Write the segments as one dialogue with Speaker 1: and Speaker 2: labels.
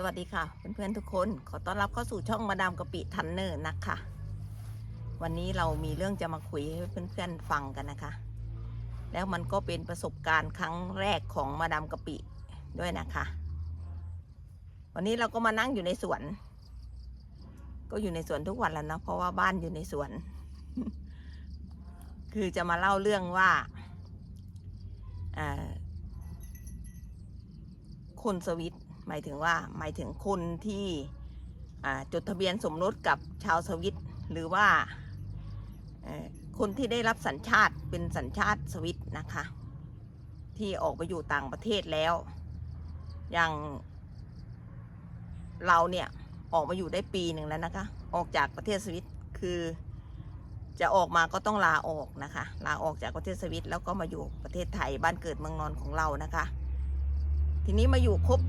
Speaker 1: สวัสดีค่ะ เพื่อนๆทุกคน ขอต้อนรับเข้าสู่ช่องมาดามกะปิทันเนอร์นะคะ วันนี้เรามีเรื่องจะมาคุยให้เพื่อนๆฟังกันนะคะ แล้วมันก็เป็นประสบการณ์ครั้งแรกของมาดามกะปิด้วยนะคะ วันนี้เราก็มานั่งอยู่ในสวน ก็อยู่ในสวนทุกวันแล้วนะเพราะว่าบ้านอยู่ในสวน คือจะมาเล่าเรื่องว่าอ่าคนสวิต หมายถึงว่าหมายถึงคนที่จดทะเบียนสมรสกับชาวสวิต หรือว่าคนที่ได้รับสัญชาติเป็นสัญชาติสวิตนะคะ ที่ออกไปอยู่ต่างประเทศแล้ว อย่างเราเนี่ย ออกมาอยู่ได้ปีหนึ่งแล้วนะคะ ออกจากประเทศสวิตคือจะออกมาก็ต้องลาออกนะคะ ลาออกจากประเทศสวิตแล้วก็มาอยู่ประเทศไทยบ้านเกิดเมืองนอนของเรานะคะ ทีนี้มาอยู่ครบ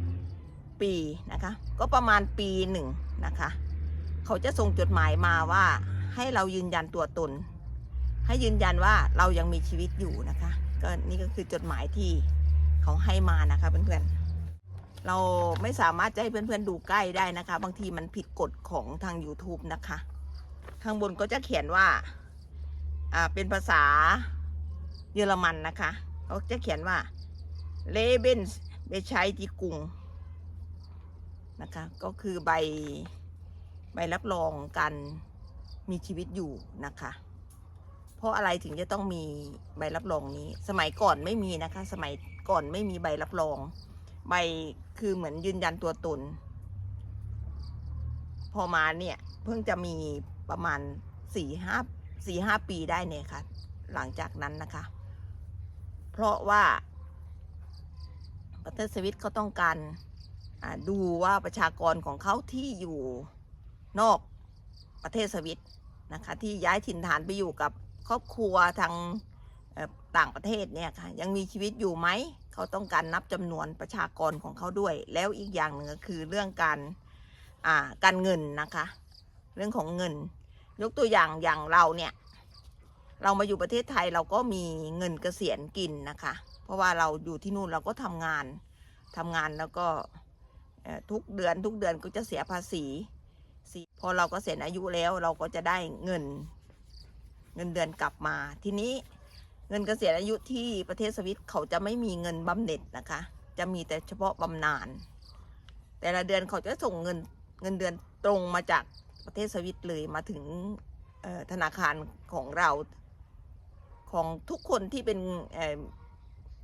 Speaker 1: ปีนะคะ ก็ประมาณปีหนึ่งนะคะ เขาจะส่งจดหมายมาว่าให้เรายืนยันตัวตน ให้ยืนยันว่าเรายังมีชีวิตอยู่นะคะ ก็นี่ก็คือจดหมายที่เขาให้มานะคะเพื่อนๆ เราไม่สามารถจะให้เพื่อนๆดูใกล้ได้นะคะ บางทีมันผิดกฎของทาง YouTube นะคะ ข้างบนก็จะเขียนว่าอ่าเป็นภาษาเยอรมันนะคะ เขาจะเขียนว่าเลเบนไปใช้ที่กรุง นะคะ ก็คือใบใบรับรองการมีชีวิตอยู่นะคะ เพราะอะไรถึงจะต้องมีใบรับรองนี้ สมัยก่อนไม่มีนะคะ สมัยก่อนไม่มีใบรับรอง ใบคือเหมือนยืนยันตัวตน พอมาเนี่ยเพิ่งจะมีประมาณสี่ห้าสี่ห้าปีได้เนี่ยค่ะ หลังจากนั้นนะคะ เพราะว่าประเทศสวิตเขาต้องการ ดูว่าประชากรของเขาที่อยู่นอกประเทศสวิตนะคะที่ย้ายถิ่นฐานไปอยู่กับครอบครัวทางต่างประเทศเนี่ยค่ะยังมีชีวิตอยู่ไหมเขาต้องการนับจำนวนประชากรของเขาด้วย แล้วอีกอย่างหนึ่งก็คือเรื่องการการเงินนะคะ เรื่องของเงิน ยกตัวอย่างอย่างเราเนี่ยเรามาอยู่ประเทศไทยเราก็มีเงินเกษียณกินนะคะ เพราะว่าเราอยู่ที่นู่นเราก็ทำงานทำงานแล้วก็ ทุกเดือนทุกเดือนก็จะเสียภาษีพอเราก็เสียอายุแล้วเราก็จะได้เงินเงินเดือนกลับมา ทีนี้เงินเกษียณอายุที่ประเทศสวิตเขาจะไม่มีเงินบำเหน็จนะคะ จะมีแต่เฉพาะบำนาญแต่ละเดือนเขาจะส่งเงินเงินเดือนตรงมาจากประเทศสวิตเลยมาถึงธนาคารของเราของทุกคนที่เป็น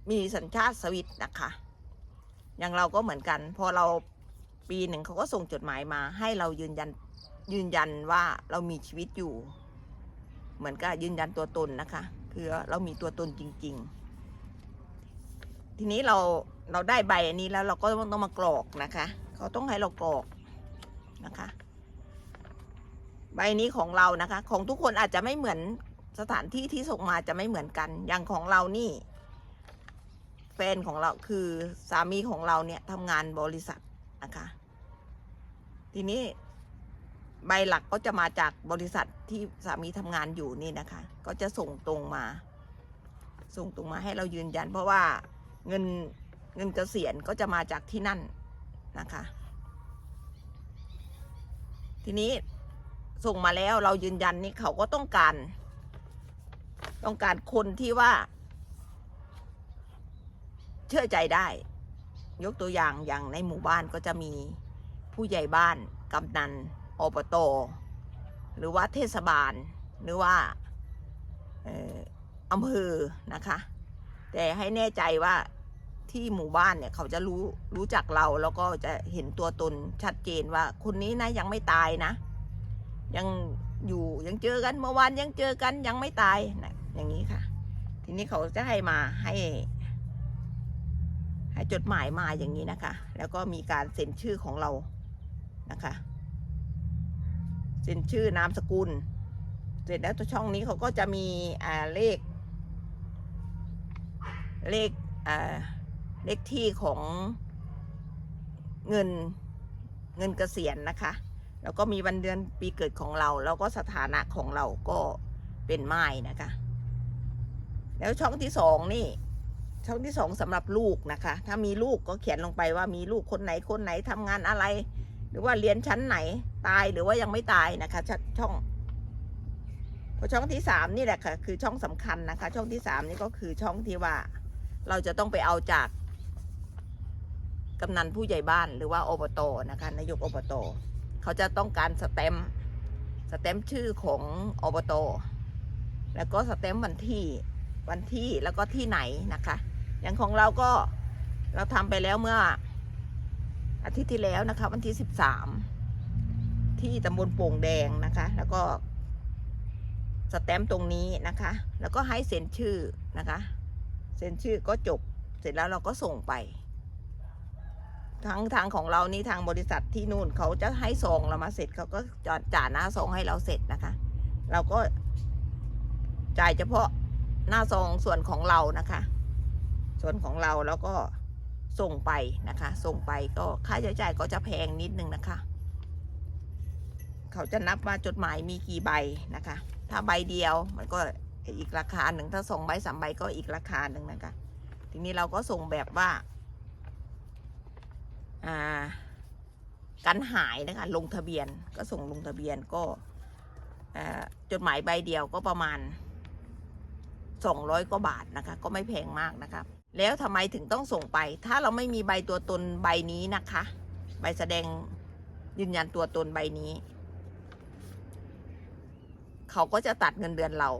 Speaker 1: มีสัญชาติสวิตนะคะ อย่างเราก็เหมือนกัน พอเราปีหนึ่งเขาก็ส่งจดหมายมา ให้เรายืนยันยืนยันว่าเรามีชีวิตอยู่ เหมือนกับยืนยันตัวตนนะคะ คือเรามีตัวตนจริง ๆ ทีนี้เราเราได้ใบอันนี้แล้วเราก็ต้องมากรอกนะคะเขาต้องให้เรากรอกนะคะ ใบนี้ของเรานะคะ ของทุกคนอาจจะไม่เหมือนสถานที่ที่ส่งมาจะไม่เหมือนกัน อย่างของเรานี่ แฟนของเราคือสามีของเราเนี่ยทำงานบริษัทนะคะ ทีนี้ใบหลักก็จะมาจากบริษัทที่สามีทำงานอยู่นี่นะคะ ก็จะส่งตรงมา ส่งตรงมาให้เรายืนยัน เพราะว่าเงินเงินเกษียณก็จะมาจากที่นั่นนะคะ ทีนี้ส่งมาแล้วเรายืนยันนี่เขาก็ต้องการ ต้องการคนที่ว่า เชื่อใจได้ ยกตัวอย่างอย่างในหมู่บ้านก็จะมีผู้ใหญ่บ้านกำนันอบตหรือว่าเทศบาลหรือว่าอำเภอนะคะ แต่ให้แน่ใจว่าที่หมู่บ้านเนี่ยเขาจะรู้รู้จักเราแล้วก็จะเห็นตัวตนชัดเจนว่าคนนี้นะยังไม่ตายนะ ยังอยู่ยังเจอกันเมื่อวานยังเจอกันยังไม่ตายนะอย่างนี้ค่ะ ทีนี้เขาจะให้มาให้ให้ จดหมายมาอย่างนี้นะคะ แล้วก็มีการเซ็นชื่อของเรานะคะ เซ็นชื่อนามสกุล เสร็จแล้วตัวช่องนี้เขาก็จะมีเลข เลขเลขที่ของเงินเงินเกษียณนะคะ แล้วก็มีวันเดือนปีเกิดของเรา แล้วก็สถานะของเราก็เป็นไม้นะคะ แล้วช่องที่สองนี่ ช่องที่สองสำหรับลูกนะคะ ถ้ามีลูกก็เขียนลงไปว่ามีลูกคนไหนคนไหนทำงานอะไร หรือว่าเรียนชั้นไหนตายหรือว่ายังไม่ตายนะคะช่องพอช่องที่สามนี่แหละค่ะคือช่องสำคัญนะคะ ช่องที่สามนี่ก็คือช่องที่ว่า เราจะต้องไปเอาจากกำนันผู้ใหญ่บ้านหรือว่าอบตนะคะนายกอบตเขาจะต้องการสแตมสแตมชื่อของอบตแล้วก็สแตมวันที่วันที่แล้วก็ที่ไหนนะคะ อย่างของเราก็เราทำไปแล้วเมื่อ อาทิตย์ที่แล้วนะคะ วันที่สิบสามที่ตำบลโป่งแดงนะคะ แล้วก็สแตมป์ตรงนี้นะคะ แล้วก็ให้เซ็นชื่อนะคะ เซ็นชื่อก็จบ เสร็จแล้วเราก็ส่งไป ทางทางของเรานี่ทางบริษัทที่นู่นเขาจะให้ซองเรามาเสร็จเขาก็จอดจ่าหน้าซองให้เราเสร็จนะคะ เราก็จ่ายเฉพาะหน้าซองส่วนของเรานะคะ ส่วนของเราแล้วก็ส่งไปนะคะ ส่งไปก็ค่าใช้จ่ายก็จะแพงนิดนึงนะคะ เขาจะนับว่าจดหมายมีกี่ใบนะคะ ถ้าใบเดียวมันก็อีกราคาหนึ่งถ้าส่งใบสามใบก็อีกราคาหนึ่งนะคะ ทีนี้เราก็ส่งแบบว่าอ่ากันหายนะคะลงทะเบียนก็ส่งลงทะเบียนก็อ่าจดหมายใบเดียวก็ประมาณ สองร้อยกว่าบาทนะคะ ก็ไม่แพงมากนะคะ แล้วทำไมถึงต้องส่งไป ถ้าเราไม่มีใบตัวตนใบนี้นะคะ ใบแสดงยืนยันตัวตนใบนี้ เขาก็จะตัดเงินเดือนเรา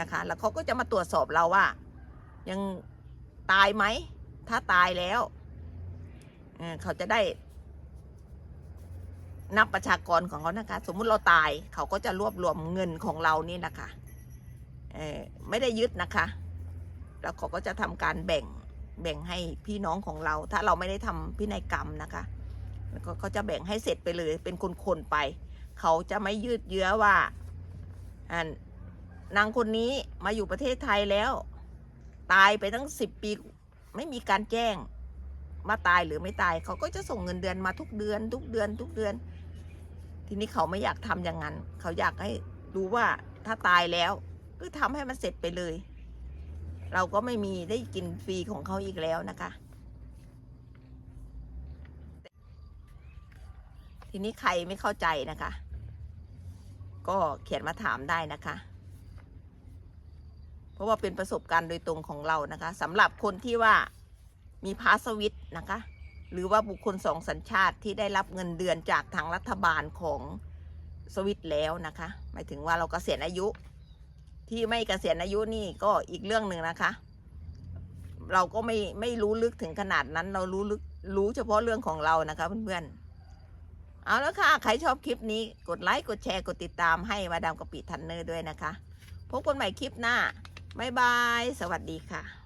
Speaker 1: นะคะ แล้วเขาก็จะมาตรวจสอบเราว่า ยังตายไหม ถ้าตายแล้วเขาจะได้นับประชากรของเขานะคะ สมมุติเราตายเขาก็จะรวบรวมเงินของเรานี่นะคะ ไม่ได้ยึดนะคะ แล้วเขาก็จะทำการแบ่งแบ่งให้พี่น้องของเรา ถ้าเราไม่ได้ทำพินัยกรรมนะคะแล้วก็เขาจะแบ่งให้เสร็จไปเลยเป็นคนๆไป เขาจะไม่ยืดเยื้อว่าอ่านางคนนี้มาอยู่ประเทศไทยแล้ว ตายไปตั้งสิบปี ไม่มีการแจ้งมาตายหรือไม่ตาย เขาก็จะส่งเงินเดือนมาทุกเดือน ทุกเดือน ทุกเดือน ทีนี้เขาไม่อยากทำอย่างนั้น เขาอยากให้รู้ว่าถ้าตายแล้ว ก็ทำให้มันเสร็จไปเลย เราก็ไม่มีได้กินฟรีของเขาอีกแล้วนะคะ ทีนี้ใครไม่เข้าใจนะคะ ก็เขียนมาถามได้นะคะ เพราะว่าเป็นประสบการณ์โดยตรงของเรานะคะสำหรับคนที่ว่ามีพาสวิตนะคะ หรือว่าบุคคลสองสัญชาติที่ได้รับเงินเดือนจากทางรัฐบาลของสวิตแล้วนะคะ หมายถึงว่าเรากเกษียณอายุ ที่ไม่เกษียณอายุนี่ก็อีกเรื่องหนึ่งนะคะ เราก็ไม่ไม่รู้ลึกถึงขนาดนั้น เรารู้ลึกรู้เฉพาะเรื่องของเรานะคะเพื่อนๆเอาแล้วค่ะ ใครชอบคลิปนี้กดไลค์กดแชร์กดติดตามให้มาดามกะปิทันเนอร์ด้วยนะคะ พบกันใหม่คลิปหน้าบ๊ายบาย สวัสดีค่ะ